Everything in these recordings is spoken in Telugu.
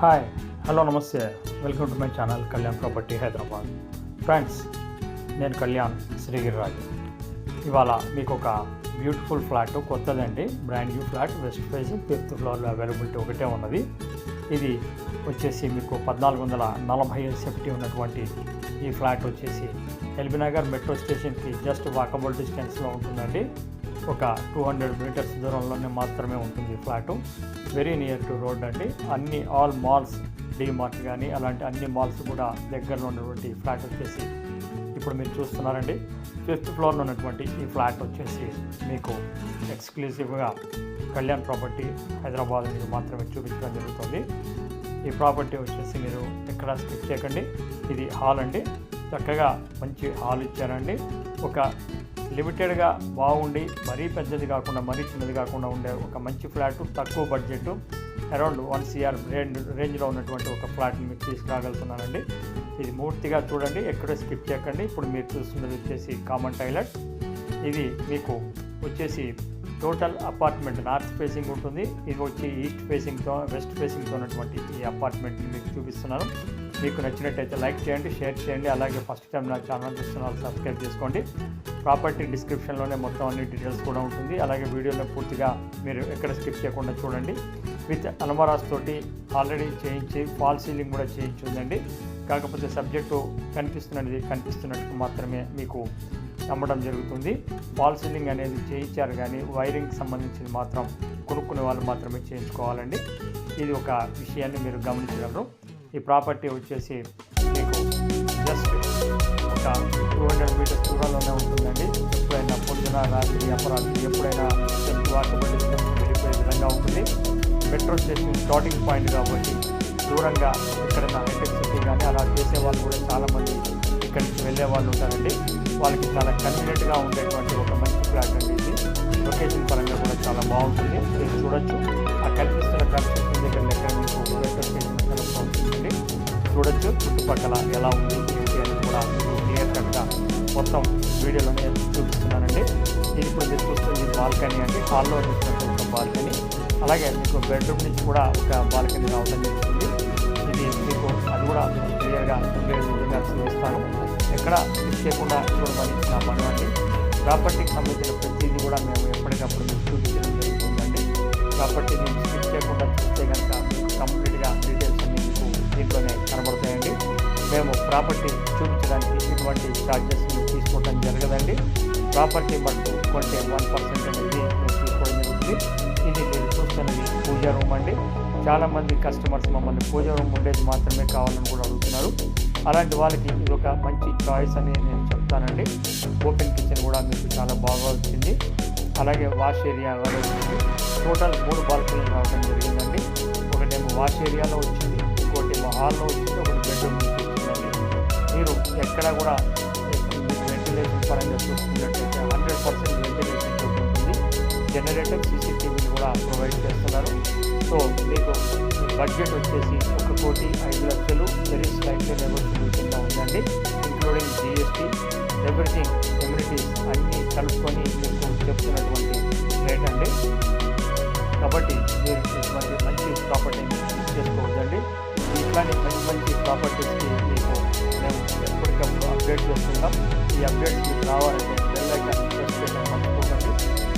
హాయ్ హలో నమస్తే. Welcome to my channel Kalyan property Hyderabad friends నేను కళ్యాణ్ శ్రీగిరిరాజు ఇవాళ మీకు ఒక beautiful flat కొత్తదండి. Brand new flat west phase fifth ఫ్లోర్లో అవైలబిలిటీ ఒకటే ఉన్నది. ఇది వచ్చేసి మీకు పద్నాలుగు వందల నలభై సేఫ్టీ ఉన్నటువంటి ఈ ఫ్లాట్ వచ్చేసి ఎల్బీనగర్ మెట్రో స్టేషన్కి జస్ట్ వాకబుల్ డిస్టెన్స్లో ఉంటుందండి. ఒక టూ హండ్రెడ్ మీటర్స్ దూరంలోనే మాత్రమే ఉంటుంది ఈ flat. Very near to road అండి. అన్ని ఆల్ మాల్స్ మార్ట్ కానీ అలాంటి అన్ని మాల్స్ కూడా దగ్గరలో ఉన్నటువంటి ఫ్లాట్ వచ్చేసి ఇప్పుడు మీరు చూస్తున్నారండి. ఫిఫ్త్ ఫ్లోర్లో ఉన్నటువంటి ఈ ఫ్లాట్ వచ్చేసి మీకు ఎక్స్క్లూజివ్గా కళ్యాణ్ ప్రాపర్టీ హైదరాబాద్ మీకు మాత్రమే చూపించడం జరుగుతుంది. ఈ ప్రాపర్టీ వచ్చేసి మీరు ఎక్కడ స్కిప్ చేయకండి. ఇది హాల్ అండి. చక్కగా మంచి హాల్ ఇచ్చారండి. ఒక లిమిటెడ్గా బాగుండి మరీ పెద్దది కాకుండా మరీ చిన్నది కాకుండా ఉండే ఒక మంచి ఫ్లాట్ తక్కువ budget around one CR range రేంజ్లో ఉన్నటువంటి ఒక ఫ్లాట్ని మీకు తీసుకురాగలుగుతున్నానండి. ఇది పూర్తిగా చూడండి ఎక్కడ స్కిప్ చేయకండి. ఇప్పుడు మీరు చూస్తున్నది వచ్చేసి కామన్ టాయిలెట్ ఇది మీకు వచ్చేసి టోటల్ అపార్ట్మెంట్ నార్త్ ఫేసింగ్ ఉంటుంది. ఇది వచ్చి ఈస్ట్ ఫేసింగ్తో వెస్ట్ ఫేసింగ్తో ఉన్నటువంటి ఈ అపార్ట్మెంట్ని మీకు చూపిస్తున్నాను. మీకు నచ్చినట్టయితే లైక్ చేయండి షేర్ చేయండి. అలాగే ఫస్ట్ టైం నా ఛానల్ చూస్తున్నారు సబ్స్క్రైబ్ చేసుకోండి. ప్రాపర్టీ డిస్క్రిప్షన్లోనే మొత్తం అన్ని డీటెయిల్స్ కూడా ఉంటుంది. అలాగే వీడియోలో పూర్తిగా మీరు ఎక్కడ స్కిప్ చేయకుండా చూడండి. విత్ అలమరాస్ తోటి ఆల్రెడీ చేయించి ఫాల్ సీలింగ్ కూడా చేయించి ఉందండి. కాకపోతే సబ్జెక్టు కనిపిస్తున్నది కనిపిస్తున్నట్టు మాత్రమే మీకు నమ్మడం జరుగుతుంది. ఫాల్ సీలింగ్ అనేది చేయించారు కానీ వైరింగ్ సంబంధించింది మాత్రం కొనుక్కునే వాళ్ళు మాత్రమే చేయించుకోవాలండి. ఇది ఒక విషయాన్ని మీరు గమనించగలరు. ఈ ప్రాపర్టీ వచ్చేసి మీకు జస్ట్ ఒక టూ హండ్రెడ్ మీటర్స్ దూరంలోనే ఉంటుందండి. ఎప్పుడైనా పొద్దున రాత్రి అపరాత్రి ఎప్పుడైనా వాకబుల్ డిస్టెన్స్ వెళ్ళిపోయే విధంగా ఉంటుంది. మెట్రో స్టేషన్ స్టార్టింగ్ పాయింట్ కాబట్టి దూరంగా ఎక్కడైనా హైటెక్ సిటీ కానీ అలా చేసే వాళ్ళు కూడా చాలామంది ఇక్కడి నుంచి వెళ్ళే వాళ్ళు ఉంటారండి. వాళ్ళకి చాలా కన్వీనియంట్గా ఉండేటువంటి ఒక మంచి ఫ్లాట్ అండి ఇది. లొకేషన్ పరంగా కూడా చాలా బాగుంటుంది. మీరు చూడొచ్చు. ఆ కనిపిస్తున్న కన్స్ట్రక్షన్ చూడొచ్చు. చుట్టుపక్కల ఎలా ఉంది ఏంటి అని కూడా క్లియర్ కట్గా మొత్తం వీడియోలోనే చూపిస్తున్నానండి. ఇది ఇప్పుడు మీరు చూస్తుంది బాల్కనీ అండి. హాల్లో చూసినట్టు ఒక బాల్కనీ. అలాగే మీకు బెడ్రూమ్ నుంచి కూడా ఒక బాల్కనీ రావడం జరుగుతుంది. ఇది మీకు అది కూడా మీకు క్లియర్గా విధంగా చూపిస్తాను. ఎక్కడ మిస్ చేయకుండా చూడమని నా పని అండి. ప్రాపర్టీకి సంబంధించిన ప్రతిదీ కూడా మేము ఎప్పటికప్పుడు మీకు చూపించడం జరుగుతుందండి. ప్రాపర్టీని స్కిప్ చేయకుండా చూస్తే కనుక కంప్లీట్గా డీటెయిల్స్ అన్ని మీకు దీంట్లోనే కనబడతాయండి. మేము ప్రాపర్టీ చూపించడానికి ఎటువంటి ఛార్జెస్ తీసుకోవడం జరగదండి. ప్రాపర్టీ మట్టు కొంటే వన్ పర్సెంట్ అనేది తీసుకోవడం జరుగుతుంది ఇది మీరు చూస్తున్నది పూజ రూమ్ అండి. చాలామంది కస్టమర్స్ మమ్మల్ని పూజ రూమ్ ఉండేది మాత్రమే కావాలని కూడా అడుగుతున్నారు. అలాంటి వాళ్ళకి ఇది ఒక మంచి చాయిస్ అని నేను చెప్తానండి. ఓపెన్ కిచెన్ కూడా మీకు చాలా బాగా వచ్చింది. అలాగే వాష్ ఏరియా కూడా వచ్చింది టోటల్ మూడు బాల్కనీలు రావడం జరిగిందండి. ఒకటేమో వాష్ ఏరియాలో వచ్చింది. హాల్లో వచ్చింది ఒకటి బెడ్రూమ్ నుంచి మీరు ఎక్కడ కూడా వెంటిలేషన్ పరంగా చూసుకున్నట్లయితే హండ్రెడ్ పర్సెంట్ వెంటిలేషన్ ఉంటుంది. జనరేటర్ సీసీటీవీని కూడా ప్రొవైడ్ చేస్తున్నారు. సో మీకు బడ్జెట్ వచ్చేసి ఒక కోటి ఐదు లక్షలు వెరీ స్లైట్లీ నెగోషియబుల్ కింద ఉందండి ఇంక్లూడింగ్ జిఎస్టీ ఎవ్రీథింగ్ ఎమ్యూనిటీస్ అన్నీ ఇలాంటి మంచి మంచి ప్రాపర్టీస్కి మీకు మేము ఎప్పటికప్పుడు అప్డేట్ చేస్తుంటాం ఈ అప్డేట్స్ మీకు రావాలంటే వెళ్ళాక ఐకాన్ ప్రెస్ చేయడం మర్చిపోకండి.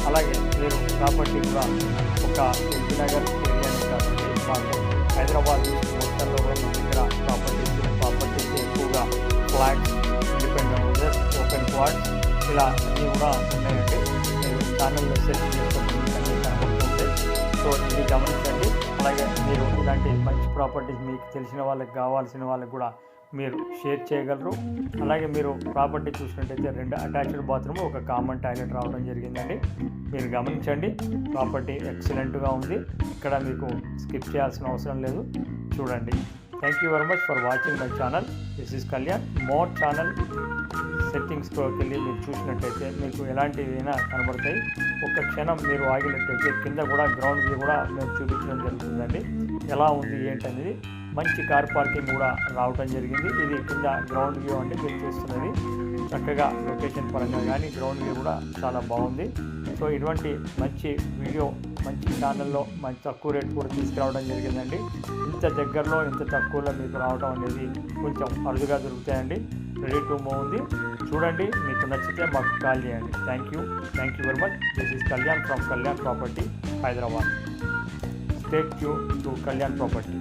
అలాగే మీరు ప్రాపర్టీ కూడా ఒక ఎల్బీనగర్ ఏరియాని కాబట్టి మాకు హైదరాబాద్ మొత్తంలో కూడా మన దగ్గర ప్రాపర్టీస్ ప్రాపర్టీస్ ఎక్కువగా flats independent houses open plots ఇలా అన్నీ కూడా ఉన్నాయండి. మీరు ఛానల్లో సెర్చ్ చేసుకుంటే మీకు అన్నీ సో ఇది గమనించండి. అలాగే మీరు ఇలాంటి మంచి ప్రాపర్టీస్ మీకు తెలిసిన వాళ్ళకి కావాల్సిన వాళ్ళకి కూడా మీరు షేర్ చేయగలరు. అలాగే మీరు ప్రాపర్టీ చూసినట్టయితే రెండు అటాచ్డ్ బాత్రూమ్ ఒక కామన్ టాయిలెట్ రావడం జరిగిందండి. మీరు గమనించండి ప్రాపర్టీ ఎక్సలెంట్గా ఉంది. ఇక్కడ మీకు స్కిప్ చేయాల్సిన అవసరం లేదు. చూడండి. Thank you very much for watching my channel this is Kalyan more channel సెట్టింగ్స్లోకి వెళ్ళి మీరు చూసినట్టయితే మీకు ఎలాంటివైనా కనబడతాయి. ఒక క్షణం మీరు ఆగినట్టయితే కింద కూడా గ్రౌండ్ వ్యూ కూడా మేము చూపించడం జరుగుతుందండి. ఎలా ఉంది ఏంటనేది మంచి కార్ పార్కింగ్ కూడా రావడం జరిగింది. ఇది కింద గ్రౌండ్ వ్యూ అంటే మీరు చూస్తున్నది. చక్కగా లొకేషన్ పరంగా కానీ గ్రౌండ్ వ్యూ కూడా చాలా బాగుంది. సో ఇటువంటి మంచి వీడియో మంచి ఛానల్లో మంచి తక్కువ రేట్ కూడా తీసుకురావడం జరిగిందండి. ఇంత దగ్గరలో ఇంత తక్కువలో మీకు రావడం అనేది కొంచెం అరుదుగా దొరుకుతాయండి. రెడీ టు మూవ్ ఉంది చూడండి మీకు నచ్చితే మాకు కాల్ చేయండి. Thank you thank you very much this is Kalyan from Kalyan property Hyderabad stay you to Kalyan property